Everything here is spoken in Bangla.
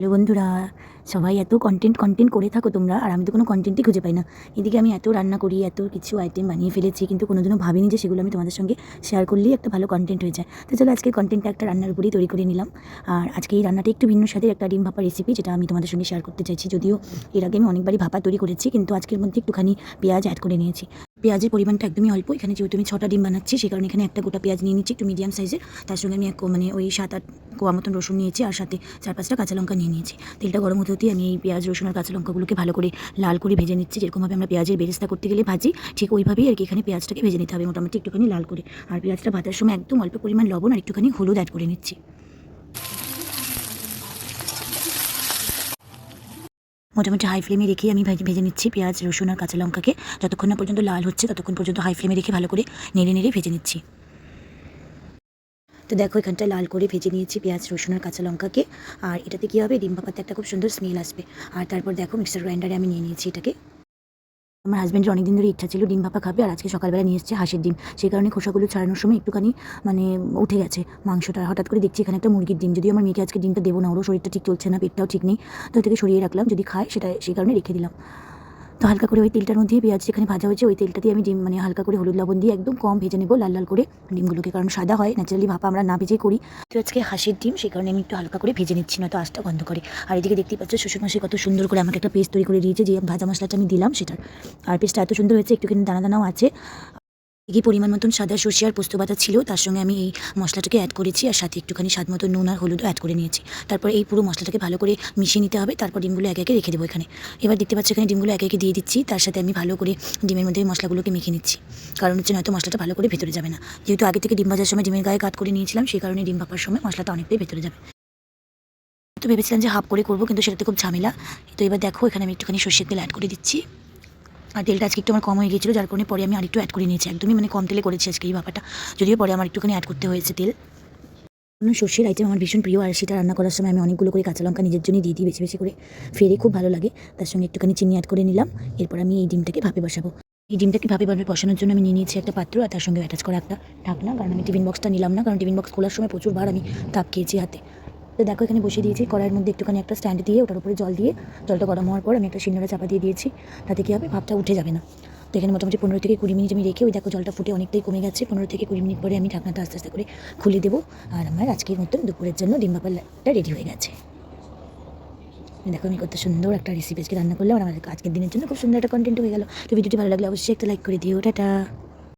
হ্যালো বন্ধুরা, সবাই এত কন্টেন্ট কন্টেন্ট করে থাকো তোমরা, আর আমি তো কোনো কন্টেন্টই খুঁজে পাই না। এদিকে আমি এত রান্না করি, এত কিছু আইটেম বানিয়ে ফেলেছি, কিন্তু কোনোদিনও ভাবিনি যে সেগুলো আমি তোমাদের সঙ্গে শেয়ার করলেই একটা ভালো কন্টেন্ট হয়ে যায়। তো চলো আজকে কন্টেন্টটা একটা রান্নার উপরেই তৈরি করে নিলাম। আর আজকে এই রান্নাটা একটু ভিন্ন স্বাদের একটা ডিম ভাপা রেসিপি যেটা আমি তোমাদের সঙ্গে শেয়ার করতে চাইছি। যদিও এর আগে আমি অনেকবারই ভাপা তৈরি করেছি, কিন্তু আজকের মধ্যে একটুখানি পেঁয়াজ অ্যাড করে নিয়েছি। পেঁয়াজের পরিমাণটা একদমই অল্প। এখানে যেহেতু আমি ছটা ডিম বানাচ্ছি সেই কারণে এখানে একটা গোটা পেঁয়াজ নিয়ে নিচ্ছি, একটু মিডিয়াম সাইজের তার সঙ্গে আমি মানে ওই সাত আট কোয়া মতন রসুন নিয়েছি আর সাথে চার পাঁচটা কাঁচা লঙ্কা নিয়ে নিয়েছি। তেলটা গরম হতে হতেই আমি এই পেঁয়াজ, রসুন আর কাঁচা লঙ্কাগুলোকে ভালো করে লাল করে ভেজে নিচ্ছি। যেরকমভাবে আমরা পেঁয়াজের বেরেস্তা করতে গেলে ভাজি, ঠিক ওইভাবেই আর কি এখানে পেঁয়াজটাকে ভেজে নিতে হবে মোটামুটি একটুখানি লাল করে। আর পেঁয়াজটা ভাজার সময় একদম অল্প পরিমাণ লবণ আর একটুখানি হলুদ অ্যাড করে নিচ্ছি। মোটামুটি হাই ফ্লেমে রেখে আমি ভেজে নিচ্ছি পেঁয়াজ, রসুন আর কাঁচা লঙ্কাকে। যতক্ষণ না পর্যন্ত লাল হচ্ছে, ততক্ষণ পর্যন্ত হাই ফ্লেমে রেখে ভালো করে নেড়ে নেড়ে ভেজে নিচ্ছি। তো দেখো, এখানটা লাল করে ভেজে নিয়েছি পেঁয়াজ, রসুন আর কাঁচা লঙ্কাকে। আর এটাতে কী হবে? ডিম পাপাতে একটা খুব সুন্দর স্মেল আসবে। আর তারপর দেখো, মিক্সার গ্রাইন্ডারে আমি নিয়ে নিয়েছি এটাকে। আমার হাজব্যান্ডের অনেকদিন ধরে ইচ্ছা ছিল ডিম ভাপা খাবে, আর আজকে সকালবেলা নিয়ে এসেছে হাঁসের ডিম। সেই কারণে খোসাগুলো ছাড়ানোর সময় একটুখানি মানে উঠে গেছে মাংসটা। হঠাৎ করে দেখছি এখানে একটা মুরগির ডিম। যদিও আমার মেয়েকে আজকে ডিমটা দেবো না, ওরও শরীরটা ঠিক চলছে না, পেটটাও ঠিক নেই। তো এটাকে সরিয়ে রাখলাম। যদি খায়, সেটা সেই কারণে রেখে দিলাম। তো হালকা করে ওই তেলটার মধ্যে পেঁয়াজ যেখানে ভাজা হয়েছে, ওই তেলটা দিয়ে আমি ডিম মানে হালকা করে হলুদ লবণ দিয়ে একদম কম ভেজে নেব, লাল লাল করে। ডিমগুলোকে কারণ সাদা হয় ন্যাচারালি ভাপা আমরা না ভেজেই করি। তো আজকে হাঁসের ডিম সেই কারণে আমি একটু হালকা করে ভেজে নিচ্ছি না তো আঁচটা বন্ধ করে। আর এদিকে দেখতে পাচ্ছ শ্বশুর মাসে কত সুন্দর করে আমাকে একটা পেস্ট তৈরি করে দিয়েছে, যে ভাজা মশলাটা আমি দিলাম সেটার। আর পেস্টটা এত সুন্দর হয়েছে, একটুখানি দানা দানাও আছে। কি পরিমাণ মতন সাদা সর্ষে আর পোস্ত বাটা ছিল, তার সঙ্গে আমি এই মশলাটাকে অ্যাড করেছি আর সাথে একটুখানি স্বাদ মতো নুন আর হলুদও অ্যাড করে নিয়েছি। তারপর এই পুরো মশলাটাকে ভালো করে মিশিয়ে নিতে হবে, তারপর ডিমগুলো একে একে রেখে দেবো এখানে। এবার দেখতে পাচ্ছি এখানে ডিমগুলো একে একে দিয়ে দিচ্ছি, তার সাথে আমি ভালো করে ডিমের মধ্যে মশলাগুলোকে মেখে নিচ্ছি। কারণ হচ্ছে নয়তো মশলাটা ভালো করে ভেতরে যাবে না। যেহেতু আগে থেকে ডিম ভাজার সময় ডিমের গায়ে কাট করে নিয়েছিলাম, সেই কারণে ডিম ভাপার সময় মশলাটা অনেকটাই ভেতরে যাবে। তো ভেবেছিলাম যে হাফ করে করব, কিন্তু সেটাতে খুব ঝামেলা। তো এবার দেখো, এখানে আমি একটুখানি সর্ষের তেল অ্যাড করে দিচ্ছি। আর তেলটা আজকে একটু আমার কম হয়ে গিয়েছিল, যার কারণে পরে আমি আরেকটু অ্যাড করে নিয়েছি। একদমই মানে কম তেলে করেছি আজকে এই ব্যাপারটা যদিও পরে আমার একটুখানি অ্যাড করতে হয়েছে তেল। কারণ সর্ষের আইটেম আমার ভীষণ প্রিয়, আর সেটা রান্না করার সময় আমি অনেকগুলো করে কাঁচা লঙ্কা নিজের জন্য দিয়ে দিই বেশি বেশি করে ফেরে খুব ভালো লাগে। তার সঙ্গে একটুখানি চিনি অ্যাড করে নিলাম। এরপর আমি এই ডিমটাকে ভাপে বসাবো। এই ডিমটাকে ভাপে ভাবে বসানোর জন্য আমি নিয়ে নিয়েছি একটা পাত্র আর তার সঙ্গে অ্যাটাচ করা একটা ঢাকনা। কারণ আমি টিফিন বক্সটা নিলাম না, কারণ টিফিন বক্স খোলার সময় প্রচুর বার আমি তাপ খেয়েছি হাতে। তো দেখো এখানে বসিয়ে দিয়েছি। কড়াইয়ের মধ্যে একটুখানি একটা স্ট্যান্ড দিয়ে, ওটার উপরে জল দিয়ে, জলটা গরম হওয়ার পর আমি একটা শিলনোড়া চাপা দিয়ে দিয়েছি। তাতে কী হবে? ভাবটা উঠে যাবে না। তো এখানে মোটামুটি পনেরো থেকে কুড়ি মিনিট আমি রেখে ওই দেখো জলটা ফুটে অনেকটাই কমে গেছে। পনেরো থেকে কুড়ি মিনিট পরে আমি ঢাকনাটা আস্তে আস্তে করে খুলে দেবো। আর আমার আজকের মতন দুপুরের জন্য ডিম ভাপাটা রেডি হয়ে গেছে। দেখো আমি কত সুন্দর একটা রেসিপি আজকে রান্না করলাম। আর আমার আজকের দিনের জন্য খুব সুন্দর একটা কন্টেন্ট হয়ে গেল। তো ভিডিওটি ভালো লাগলে অবশ্যই একটা লাইক করে দিও। টাটা।